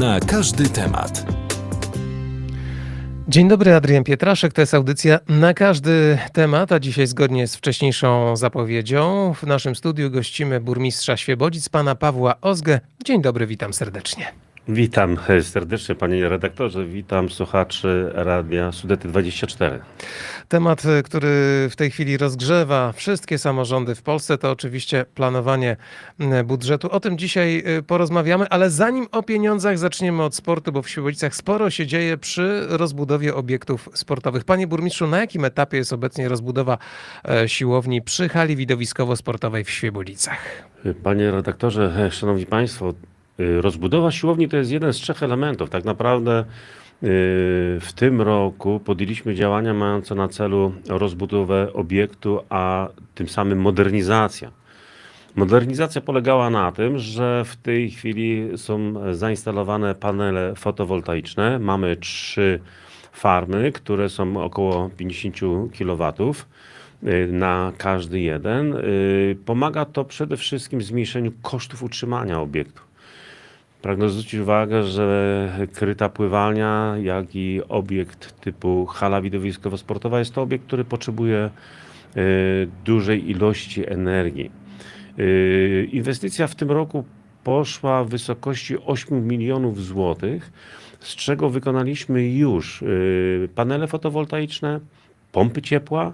Na każdy temat. Dzień dobry, Adrian Pietraszek. To jest audycja na każdy temat, a dzisiaj zgodnie z wcześniejszą zapowiedzią w naszym studiu gościmy burmistrza Świebodzic, pana Pawła Ozgę. Dzień dobry, witam serdecznie. Witam serdecznie panie redaktorze, witam słuchaczy Radia Sudety 24. Temat, który w tej chwili rozgrzewa wszystkie samorządy w Polsce, to oczywiście planowanie y, budżetu. O tym dzisiaj y, porozmawiamy, ale zanim o pieniądzach, zaczniemy od sportu, bo w Świebodzicach sporo się dzieje przy rozbudowie obiektów sportowych. Panie burmistrzu, na jakim etapie jest obecnie rozbudowa e, siłowni przy hali widowiskowo-sportowej w Świebodzicach? Panie redaktorze, szanowni państwo, rozbudowa siłowni to jest jeden z trzech elementów. Tak naprawdę y, w tym roku podjęliśmy działania mające na celu rozbudowę obiektu, a tym samym modernizacja. Modernizacja polegała na tym, że w tej chwili są zainstalowane panele fotowoltaiczne. Mamy trzy farmy, które są około 50 kW y, na każdy jeden. Y, Pomaga to przede wszystkim zmniejszeniu kosztów utrzymania obiektu. Pragnę zwrócić uwagę, że kryta pływalnia, jak i obiekt typu hala widowiskowo-sportowa jest to obiekt, który potrzebuje y, dużej ilości energii. Y, Inwestycja w tym roku poszła w wysokości 8 milionów złotych, z czego wykonaliśmy już y, panele fotowoltaiczne, pompy ciepła,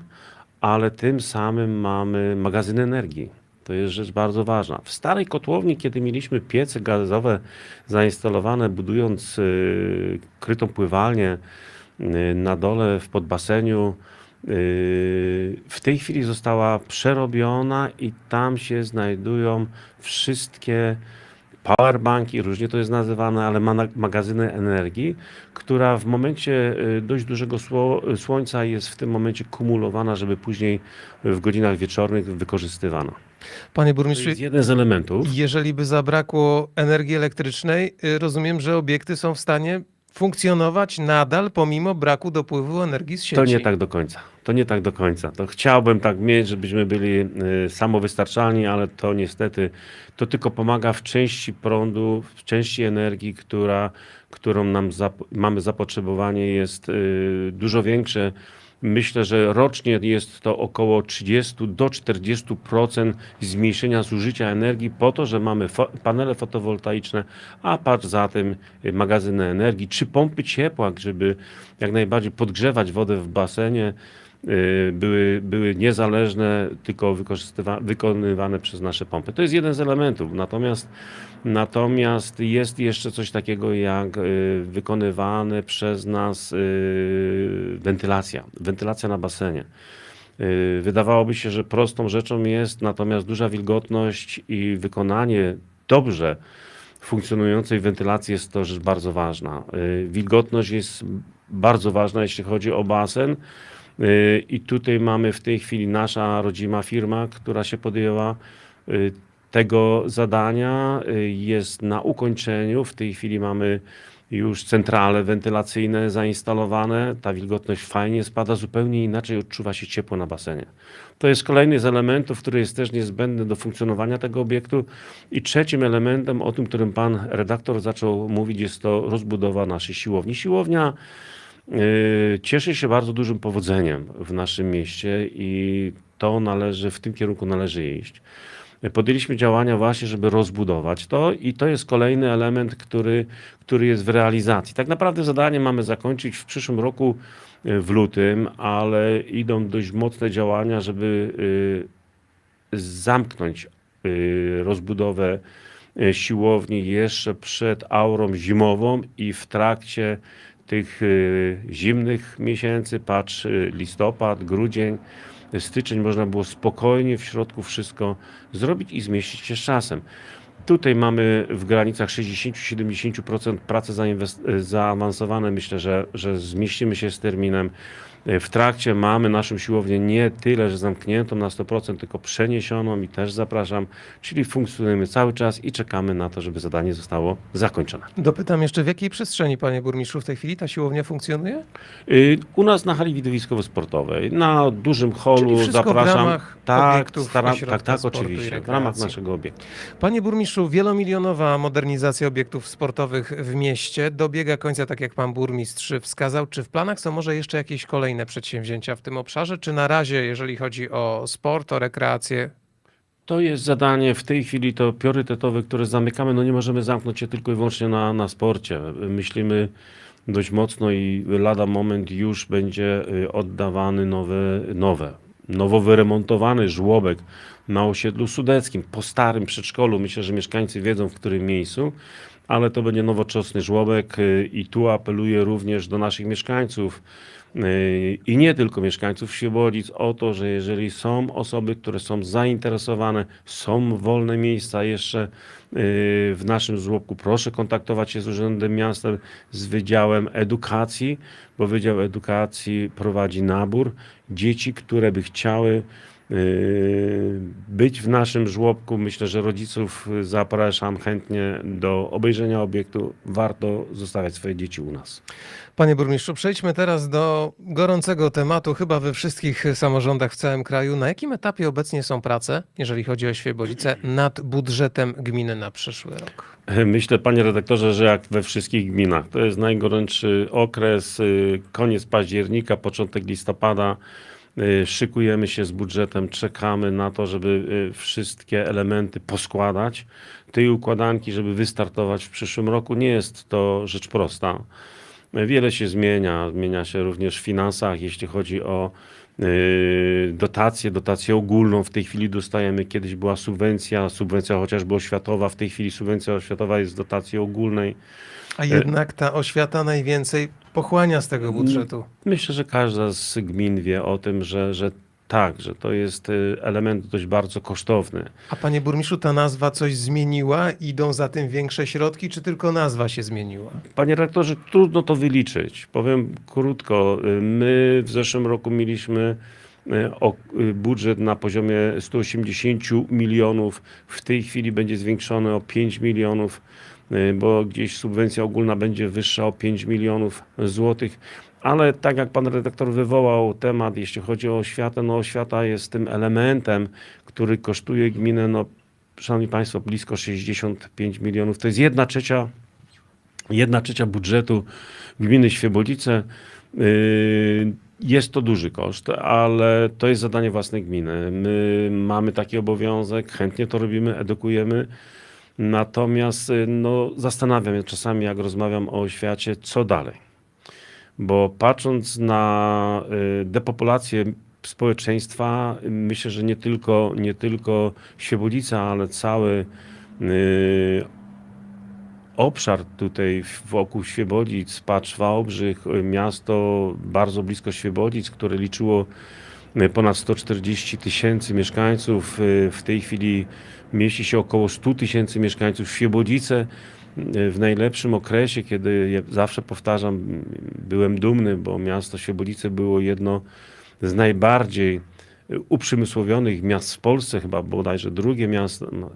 ale tym samym mamy magazyn energii. To jest rzecz bardzo ważna. W starej kotłowni, kiedy mieliśmy piece gazowe zainstalowane, budując y, krytą pływalnię y, na dole w podbaseniu, y, w tej chwili została przerobiona i tam się znajdują wszystkie powerbanki, różnie to jest nazywane, ale ma- magazyny energii, która w momencie dość dużego sło- słońca jest w tym momencie kumulowana, żeby później w godzinach wieczornych wykorzystywana. Panie To burmistrzu, jest jeden z elementów. jeżeli by zabrakło energii elektrycznej, y, rozumiem, że obiekty są w stanie funkcjonować nadal pomimo braku dopływu energii z sieci. To nie tak do końca. To nie tak do końca. To chciałbym tak mieć, żebyśmy byli y, samowystarczalni, ale to niestety to tylko pomaga w części prądu, w części energii, która, którą nam zap- mamy zapotrzebowanie jest y, dużo większe. Myślę, że rocznie jest to około 30 do 40% zmniejszenia zużycia energii po to, że mamy fo- panele fotowoltaiczne, a patrz za tym y, magazyny energii, czy pompy ciepła, żeby jak najbardziej podgrzewać wodę w basenie, były, były niezależne, tylko wykonywane przez nasze pompy. To jest jeden z elementów. Natomiast, natomiast jest jeszcze coś takiego jak y, wykonywane przez nas y, wentylacja. Wentylacja na basenie. Y, Wydawałoby się, że prostą rzeczą jest, natomiast duża wilgotność i wykonanie dobrze funkcjonującej wentylacji jest to rzecz bardzo ważna. Y, Wilgotność jest bardzo ważna, jeśli chodzi o basen. Y, I tutaj mamy w tej chwili nasza rodzima firma, która się podjęła y, tego zadania. Y, Jest na ukończeniu. W tej chwili mamy już centrale wentylacyjne zainstalowane. Ta wilgotność fajnie spada, zupełnie inaczej odczuwa się ciepło na basenie. To jest kolejny z elementów, który jest też niezbędny do funkcjonowania tego obiektu. I trzecim elementem, o tym, którym pan redaktor zaczął mówić, jest to rozbudowa naszej siłowni. Siłownia cieszy się bardzo dużym powodzeniem w naszym mieście i to należy, w tym kierunku należy iść. Podjęliśmy działania właśnie, żeby rozbudować to i to jest kolejny element, który, który jest w realizacji. Tak naprawdę zadanie mamy zakończyć w przyszłym roku y, w lutym, ale idą dość mocne działania, żeby y, zamknąć rozbudowę siłowni jeszcze przed aurą zimową i w trakcie tych y, zimnych miesięcy, patrz y, listopad, grudzień, styczeń, można było spokojnie w środku wszystko zrobić i zmieścić się z czasem. Tutaj mamy w granicach 60-70% prace zainwest- zaawansowane. Myślę, że, że zmieścimy się z terminem. E, W trakcie mamy naszą siłownię nie tyle, że zamkniętą na 100%, tylko przeniesioną i też zapraszam, czyli funkcjonujemy cały czas i czekamy na to, żeby zadanie zostało zakończone. Dopytam jeszcze, w jakiej przestrzeni, panie burmistrzu, w tej chwili ta siłownia funkcjonuje? Y, U nas na hali widowiskowo-sportowej, na dużym holu w zapraszam. ramach tak, staram, tak, tak, oczywiście, w ramach naszego obiektu. Panie burmistrzu, wielomilionowa modernizacja obiektów sportowych w mieście dobiega końca, tak jak pan burmistrz wskazał. Czy w planach są może jeszcze jakieś kolejne przedsięwzięcia w tym obszarze, czy na razie, jeżeli chodzi o sport, o rekreację, To jest zadanie w tej chwili to priorytetowe, które zamykamy. No nie możemy zamknąć się tylko i wyłącznie na, na sporcie. Myślimy dość mocno i lada moment już będzie y, oddawany nowe, nowe, nowo wyremontowany żłobek na osiedlu sudeckim, po starym przedszkolu. Myślę, że mieszkańcy wiedzą w którym miejscu, ale to będzie nowoczesny żłobek y, i tu apeluję również do naszych mieszkańców i nie tylko mieszkańców Świebodzic o to, że jeżeli są osoby, które są zainteresowane, są wolne miejsca jeszcze y, w naszym żłobku, proszę kontaktować się z Urzędem Miasta, z Wydziałem Edukacji, bo Wydział Edukacji prowadzi nabór dzieci, które by chciały być w naszym żłobku. Myślę, że rodziców zapraszam chętnie do obejrzenia obiektu. Warto zostawiać swoje dzieci u nas. Panie burmistrzu, przejdźmy teraz do gorącego tematu, chyba we wszystkich samorządach w całym kraju. Na jakim etapie obecnie są prace, jeżeli chodzi o Świebodzice, nad budżetem gminy na przyszły rok? Myślę, panie redaktorze, że jak we wszystkich gminach, to jest najgorętszy okres, y, koniec października, początek listopada. Y, Szykujemy się z budżetem, czekamy na to, żeby y, wszystkie elementy poskładać. Tej układanki, żeby wystartować w przyszłym roku, nie jest to rzecz prosta. Wiele się zmienia, zmienia się również w finansach, jeśli chodzi o y, dotację, dotację ogólną. W tej chwili dostajemy, kiedyś była subwencja, subwencja chociażby oświatowa, w tej chwili subwencja oświatowa jest z dotacji ogólnej. A jednak ta oświata najwięcej pochłania z tego budżetu. Myślę, że każda z gmin wie o tym, że, że tak, że to jest y, element dość bardzo kosztowny. A panie burmistrzu, ta nazwa coś zmieniła? Idą za tym większe środki, czy tylko nazwa się zmieniła? Panie rektorze, trudno to wyliczyć. Powiem krótko. y, My w zeszłym roku mieliśmy y, budżet na poziomie 180 milionów. W tej chwili będzie zwiększony o 5 milionów, bo gdzieś subwencja ogólna będzie wyższa o 5 milionów złotych. Ale tak jak pan redaktor wywołał temat, jeśli chodzi o oświatę, no oświata jest tym elementem, który kosztuje gminę, no, szanowni państwo, blisko 65 milionów. To jest jedna trzecia jedna trzecia budżetu gminy Świebodzice. Yy, Jest to duży koszt, ale to jest zadanie własnej gminy. My mamy taki obowiązek, chętnie to robimy, edukujemy. Natomiast yy, no, zastanawiam się czasami, jak rozmawiam o oświacie, co dalej. Bo patrząc na y, depopulację społeczeństwa, y, myślę, że nie tylko, nie tylko Świebodzica, ale cały y, obszar tutaj wokół Świebodzic, patrz Wałbrzych, y, miasto bardzo blisko Świebodzic, które liczyło y, ponad 140 tysięcy mieszkańców. y, W tej chwili mieści się około 100 tysięcy mieszkańców. Świebodzice y, w najlepszym okresie, kiedy ja zawsze powtarzam, byłem dumny, bo miasto Świebodzice było jedno z najbardziej y, uprzemysłowionych miast w Polsce, chyba bodajże drugie miasto. No,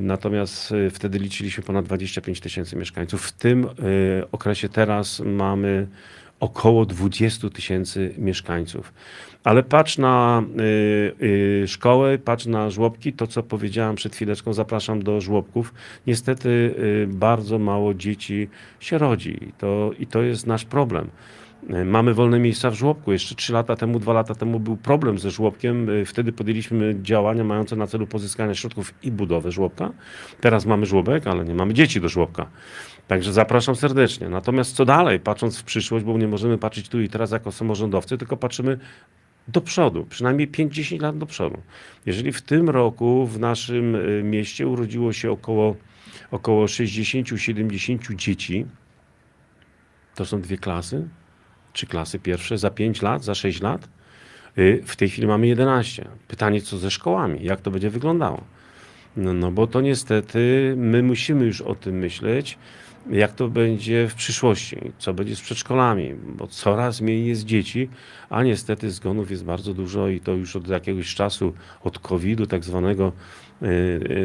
Natomiast wtedy liczyliśmy ponad 25 tysięcy mieszkańców. W tym okresie teraz mamy około 20 tysięcy mieszkańców. Ale patrz na y, y, szkołę, patrz na żłobki, to co powiedziałam przed chwileczką, zapraszam do żłobków. Niestety y, bardzo mało dzieci się rodzi to, i to jest nasz problem. Y, Mamy wolne miejsca w żłobku. Jeszcze 3 lata temu, 2 lata temu był problem ze żłobkiem. Y, Wtedy podjęliśmy działania mające na celu pozyskanie środków i budowę żłobka. Teraz mamy żłobek, ale nie mamy dzieci do żłobka. Także zapraszam serdecznie. Natomiast co dalej, patrząc w przyszłość, bo nie możemy patrzeć tu i teraz jako samorządowcy, tylko patrzymy do przodu, przynajmniej 5-10 lat do przodu. Jeżeli w tym roku w naszym y, mieście urodziło się około, około 60-70 dzieci, to są dwie klasy, trzy klasy pierwsze, za 5 lat, za 6 lat. Y, W tej chwili mamy 11. Pytanie, co ze szkołami? Jak to będzie wyglądało? No, no bo to niestety my musimy już o tym myśleć. Jak to będzie w przyszłości, co będzie z przedszkolami, bo coraz mniej jest dzieci, a niestety zgonów jest bardzo dużo i to już od jakiegoś czasu, od COVID-u tak zwanego, y,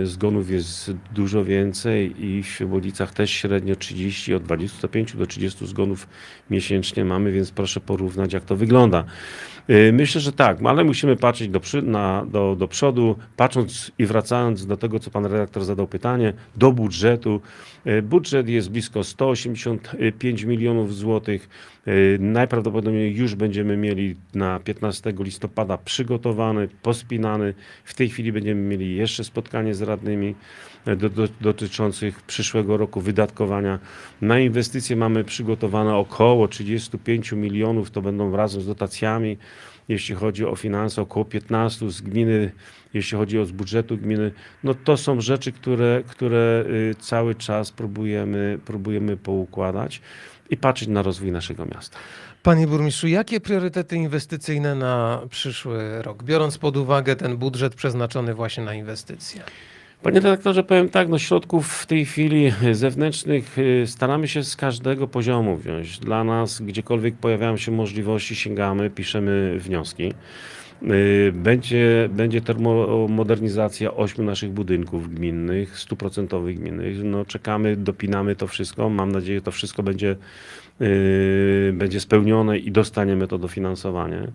y, zgonów jest dużo więcej i w Świebodzicach też średnio 30, od 25 do 30 zgonów miesięcznie mamy, więc proszę porównać jak to wygląda. Y, Myślę, że tak, ale musimy patrzeć do, na, do, do przodu, patrząc i wracając do tego, co pan redaktor zadał pytanie, do budżetu. Budżet jest blisko 185 milionów złotych. Y, Najprawdopodobniej już będziemy mieli na 15 listopada przygotowany, pospinany. W tej chwili będziemy mieli jeszcze spotkanie z radnymi e, do, do, dotyczących przyszłego roku wydatkowania. Na inwestycje mamy przygotowane około 35 milionów, to będą razem z dotacjami, jeśli chodzi o finanse, około 15 z gminy, jeśli chodzi o z budżetu gminy. No to są rzeczy, które, które y, cały czas próbujemy, próbujemy poukładać i patrzeć na rozwój naszego miasta. Panie burmistrzu, jakie priorytety inwestycyjne na przyszły rok, biorąc pod uwagę ten budżet przeznaczony właśnie na inwestycje? Panie redaktorze, powiem tak, no środków w tej chwili zewnętrznych y, staramy się z każdego poziomu wziąć. Dla nas, gdziekolwiek pojawiają się możliwości, sięgamy, piszemy wnioski. Y, Będzie, będzie termomodernizacja ośmiu naszych budynków gminnych, stuprocentowych gminnych. No, czekamy, dopinamy to wszystko. Mam nadzieję, że to wszystko będzie, y, będzie spełnione i dostaniemy to dofinansowanie.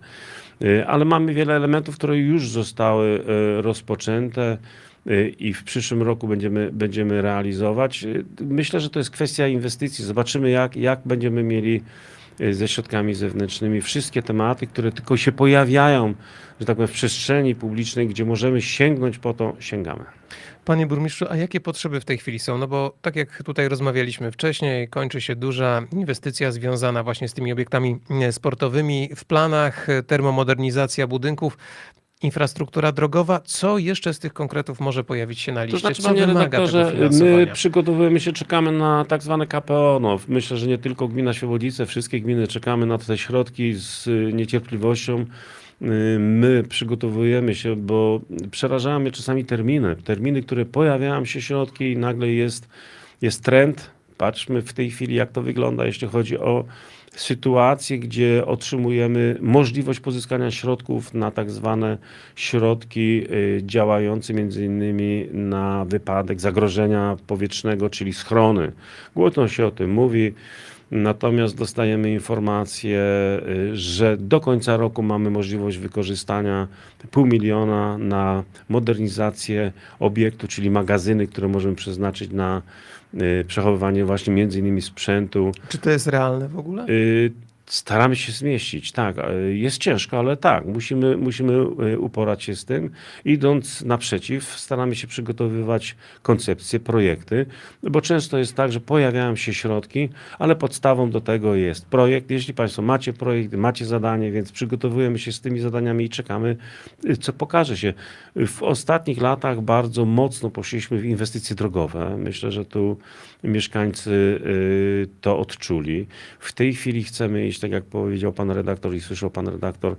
Y, Ale mamy wiele elementów, które już zostały rozpoczęte i w przyszłym roku będziemy, będziemy realizować. Myślę, że to jest kwestia inwestycji. Zobaczymy, jak, jak będziemy mieli ze środkami zewnętrznymi wszystkie tematy, które tylko się pojawiają, że tak powiem, w przestrzeni publicznej, gdzie możemy sięgnąć po to, sięgamy. Panie burmistrzu, a jakie potrzeby w tej chwili są? No bo tak jak tutaj rozmawialiśmy wcześniej, kończy się duża inwestycja związana właśnie z tymi obiektami sportowymi. W planach termomodernizacja budynków, infrastruktura drogowa. Co jeszcze z tych konkretów może pojawić się na liście? To znaczy, Co panie redaktorze, my przygotowujemy się, czekamy na tak zwane KPO. No, myślę, że nie tylko gmina Świebodzice, wszystkie gminy czekamy na te środki z niecierpliwością. Y, My przygotowujemy się, bo przerażają mnie czasami terminy. Terminy, które pojawiają się środki i nagle jest, jest trend. Patrzmy w tej chwili, jak to wygląda, jeśli chodzi o sytuację, gdzie otrzymujemy możliwość pozyskania środków na tak zwane środki y, działające między innymi na wypadek zagrożenia powietrznego, czyli schrony. Głośno się o tym mówi. Natomiast dostajemy informację, y, że do końca roku mamy możliwość wykorzystania pół miliona na modernizację obiektu, czyli magazyny, które możemy przeznaczyć na y, przechowywanie właśnie między innymi sprzętu. Czy to jest realne w ogóle? Staramy się zmieścić, tak. y, Jest ciężko, ale tak, musimy, musimy y, uporać się z tym. Idąc naprzeciw, staramy się przygotowywać koncepcje, projekty, bo często jest tak, że pojawiają się środki, ale podstawą do tego jest projekt. Jeśli Państwo macie projekt, macie zadanie, więc przygotowujemy się z tymi zadaniami i czekamy, y, co pokaże się. W ostatnich latach bardzo mocno poszliśmy w inwestycje drogowe. Myślę, że tu mieszkańcy to odczuli. W tej chwili chcemy iść, tak jak powiedział pan redaktor i słyszał pan redaktor, y,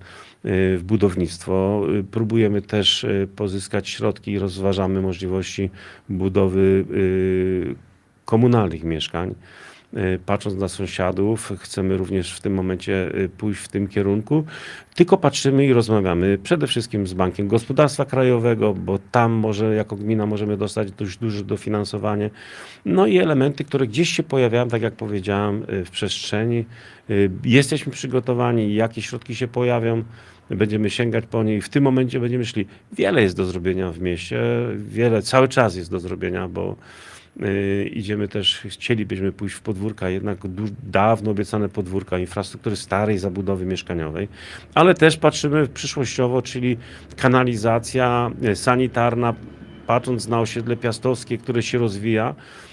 w budownictwo. Y, Próbujemy też y, pozyskać środki i rozważamy możliwości budowy komunalnych mieszkań. Y, Patrząc na sąsiadów, chcemy również w tym momencie y, pójść w tym kierunku. Tylko patrzymy i rozmawiamy przede wszystkim z Bankiem Gospodarstwa Krajowego, bo tam może jako gmina możemy dostać dość duże dofinansowanie. No i elementy, które gdzieś się pojawiają, tak jak powiedziałem, y, w przestrzeni. Jesteśmy przygotowani, jakie środki się pojawią. Będziemy sięgać po nie i w tym momencie będziemy szli. Wiele jest do zrobienia w mieście, wiele cały czas jest do zrobienia, bo idziemy też, chcielibyśmy pójść w podwórka, jednak dawno obiecane podwórka infrastruktury starej zabudowy mieszkaniowej, ale też patrzymy przyszłościowo, czyli kanalizacja y, sanitarna, patrząc na osiedle piastowskie, które się rozwija, y,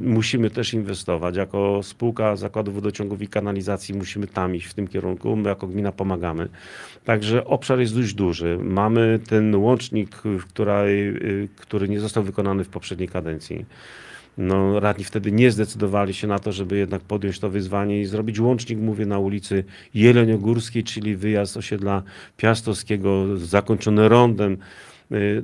musimy też inwestować. Jako spółka Zakładu Wodociągów i Kanalizacji musimy tam iść w tym kierunku. My jako gmina pomagamy. Także obszar jest dość duży. Mamy ten łącznik, y, który nie został wykonany w poprzedniej kadencji. No, radni wtedy nie zdecydowali się na to, żeby jednak podjąć to wyzwanie i zrobić łącznik, mówię, na ulicy Jeleniogórskiej, czyli wyjazd osiedla Piastowskiego zakończony rondem Y,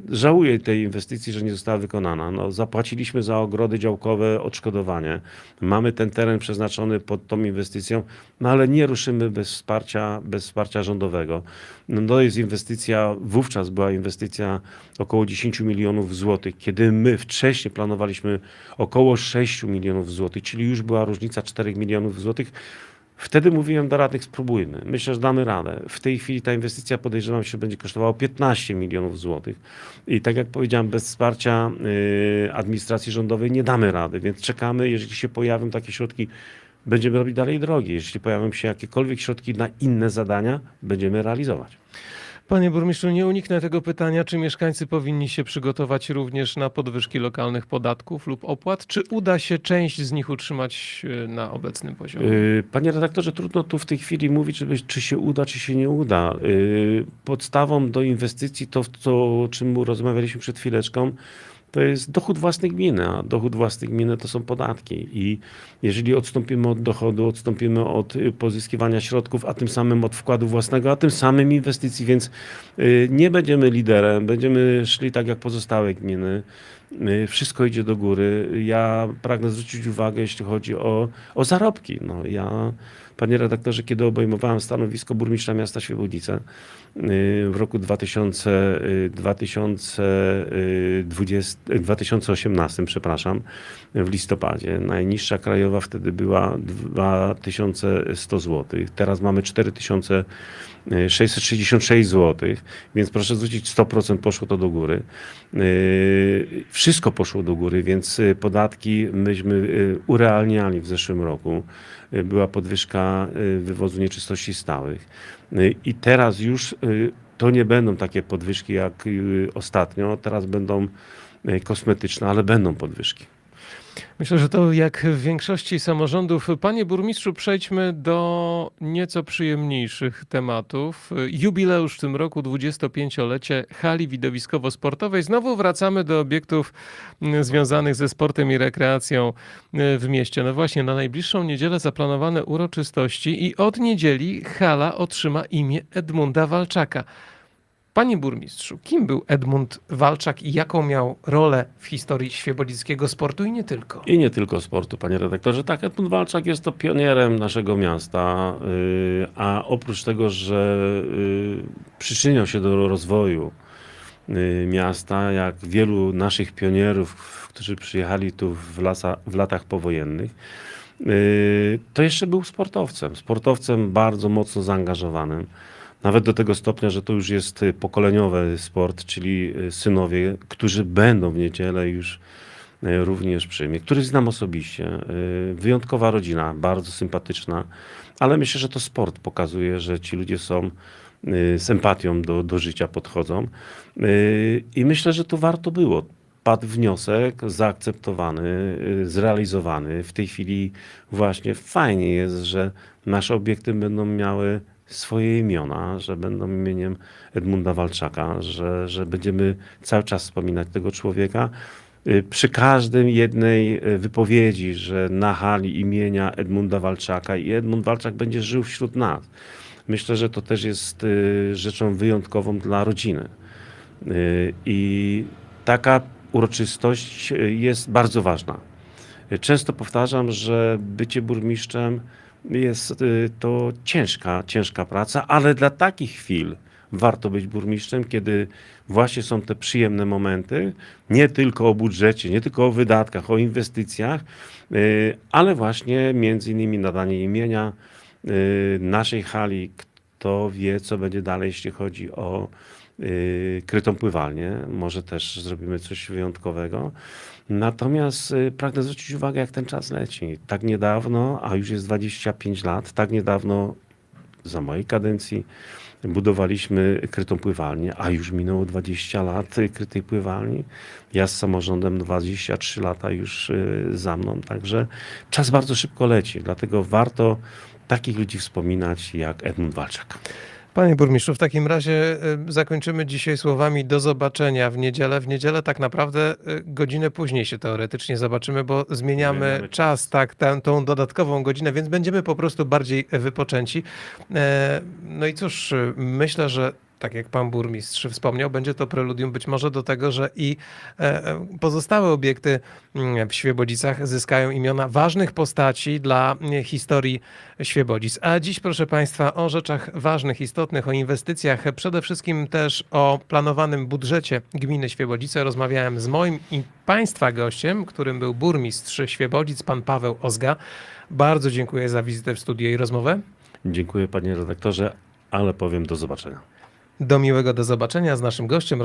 Żałuję tej inwestycji, że nie została wykonana. No, zapłaciliśmy za ogrody działkowe odszkodowanie. Mamy ten teren przeznaczony pod tą inwestycją, no ale nie ruszymy bez wsparcia, bez wsparcia rządowego. No, to jest inwestycja, wówczas była inwestycja około 10 milionów złotych, kiedy my wcześniej planowaliśmy około 6 milionów złotych, czyli już była różnica 4 milionów złotych. Wtedy mówiłem do radnych, spróbujmy. Myślę, że damy radę. W tej chwili ta inwestycja podejrzewam się będzie kosztowała 15 milionów złotych. I tak jak powiedziałem, bez wsparcia y, administracji rządowej nie damy rady, więc czekamy, jeżeli się pojawią takie środki, będziemy robić dalej drogi. Jeśli pojawią się jakiekolwiek środki na inne zadania, będziemy realizować. Panie burmistrzu, nie uniknę tego pytania, czy mieszkańcy powinni się przygotować również na podwyżki lokalnych podatków lub opłat, czy uda się część z nich utrzymać e, na obecnym poziomie? Y, Panie redaktorze, trudno tu w tej chwili mówić, czy się uda, czy się nie uda. Y, Podstawą do inwestycji to, to, o czym rozmawialiśmy przed chwileczką, to jest dochód własnej gminy, a dochód własnej gminy to są podatki. I jeżeli odstąpimy od dochodu, odstąpimy od y, pozyskiwania środków, a tym samym od wkładu własnego, a tym samym inwestycji, więc y, nie będziemy liderem, będziemy szli tak jak pozostałe gminy. Y, Wszystko idzie do góry. Ja pragnę zwrócić uwagę, jeśli chodzi o, o zarobki. No, ja, panie redaktorze, kiedy obejmowałem stanowisko burmistrza miasta Świebodzice y, w roku 2000, y, 2020, y, 2018, przepraszam, w listopadzie. Najniższa krajowa wtedy była 2100 zł. Teraz mamy 4666 zł, więc proszę zwrócić 100% poszło to do góry. Yy, Wszystko poszło do góry, więc y, podatki myśmy y, urealniali w zeszłym roku. Y, Była podwyżka y, wywozu nieczystości stałych. Y, I teraz już y, to nie będą takie podwyżki jak y, ostatnio. Teraz będą y, kosmetyczne, ale będą podwyżki. Myślę, że to jak w większości samorządów. Panie burmistrzu, przejdźmy do nieco przyjemniejszych tematów. Jubileusz w tym roku, 25-lecie hali widowiskowo-sportowej. Znowu wracamy do obiektów mm, związanych ze sportem i rekreacją y, w mieście. No właśnie, na najbliższą niedzielę zaplanowane uroczystości i od niedzieli hala otrzyma imię Edmunda Walczaka. Panie burmistrzu, kim był Edmund Walczak i jaką miał rolę w historii świebodzickiego sportu i nie tylko? I nie tylko sportu, panie redaktorze. Tak, Edmund Walczak jest to pionierem naszego miasta, yy, a oprócz tego, że yy, przyczyniał się do rozwoju yy, miasta, jak wielu naszych pionierów, którzy przyjechali tu w, lasa, w latach powojennych, to jeszcze był sportowcem. Sportowcem bardzo mocno zaangażowanym. Nawet do tego stopnia, że to już jest y, pokoleniowy sport, czyli y, synowie, którzy będą w niedzielę już y, również przy mnie, których znam osobiście. Wyjątkowa rodzina, bardzo sympatyczna, ale myślę, że to sport pokazuje, że ci ludzie są z empatią do, do życia podchodzą. I myślę, że to warto było. Padł wniosek, zaakceptowany, zrealizowany. W tej chwili właśnie fajnie jest, że nasze obiekty będą miały swoje imiona, że będą imieniem Edmunda Walczaka, że, że będziemy cały czas wspominać tego człowieka. Y, Przy każdym jednej y, wypowiedzi, że na hali imienia Edmunda Walczaka i Edmund Walczak będzie żył wśród nas. Myślę, że to też jest y, rzeczą wyjątkową dla rodziny. I taka uroczystość jest bardzo ważna. Często powtarzam, że bycie burmistrzem jest y, to ciężka, ciężka praca, ale dla takich chwil warto być burmistrzem, kiedy właśnie są te przyjemne momenty, nie tylko o budżecie, nie tylko o wydatkach, o inwestycjach, y, ale właśnie między innymi nadanie imienia y, naszej hali. Kto wie, co będzie dalej, jeśli chodzi o y, krytą pływalnię. Może też zrobimy coś wyjątkowego. Natomiast y, pragnę zwrócić uwagę, jak ten czas leci. Tak niedawno, a już jest 25 lat, tak niedawno za mojej kadencji budowaliśmy krytą pływalnię, a już minęło 20 lat y, krytej pływalni. Ja z samorządem 23 lata już za mną, także czas bardzo szybko leci, dlatego warto takich ludzi wspominać jak Edmund Walczak. Panie burmistrzu, w takim razie y, zakończymy dzisiaj słowami do zobaczenia w niedzielę. W niedzielę tak naprawdę y, godzinę później się teoretycznie zobaczymy, bo zmieniamy Zmieniamy czas, tak, tę, tą dodatkową godzinę, więc będziemy po prostu bardziej wypoczęci. E, No i cóż, y, myślę, że tak jak pan burmistrz wspomniał, będzie to preludium być może do tego, że i e, e, pozostałe obiekty mm, w Świebodzicach zyskają imiona ważnych postaci dla mm, historii Świebodzic. A dziś, proszę państwa, o rzeczach ważnych, istotnych, o inwestycjach, przede wszystkim też o planowanym budżecie gminy Świebodzice rozmawiałem z moim i państwa gościem, którym był burmistrz Świebodzic, pan Paweł Ozga. Bardzo dziękuję za wizytę w studiu i rozmowę. Dziękuję panie redaktorze, ale powiem do zobaczenia. Do miłego do zobaczenia z naszym gościem.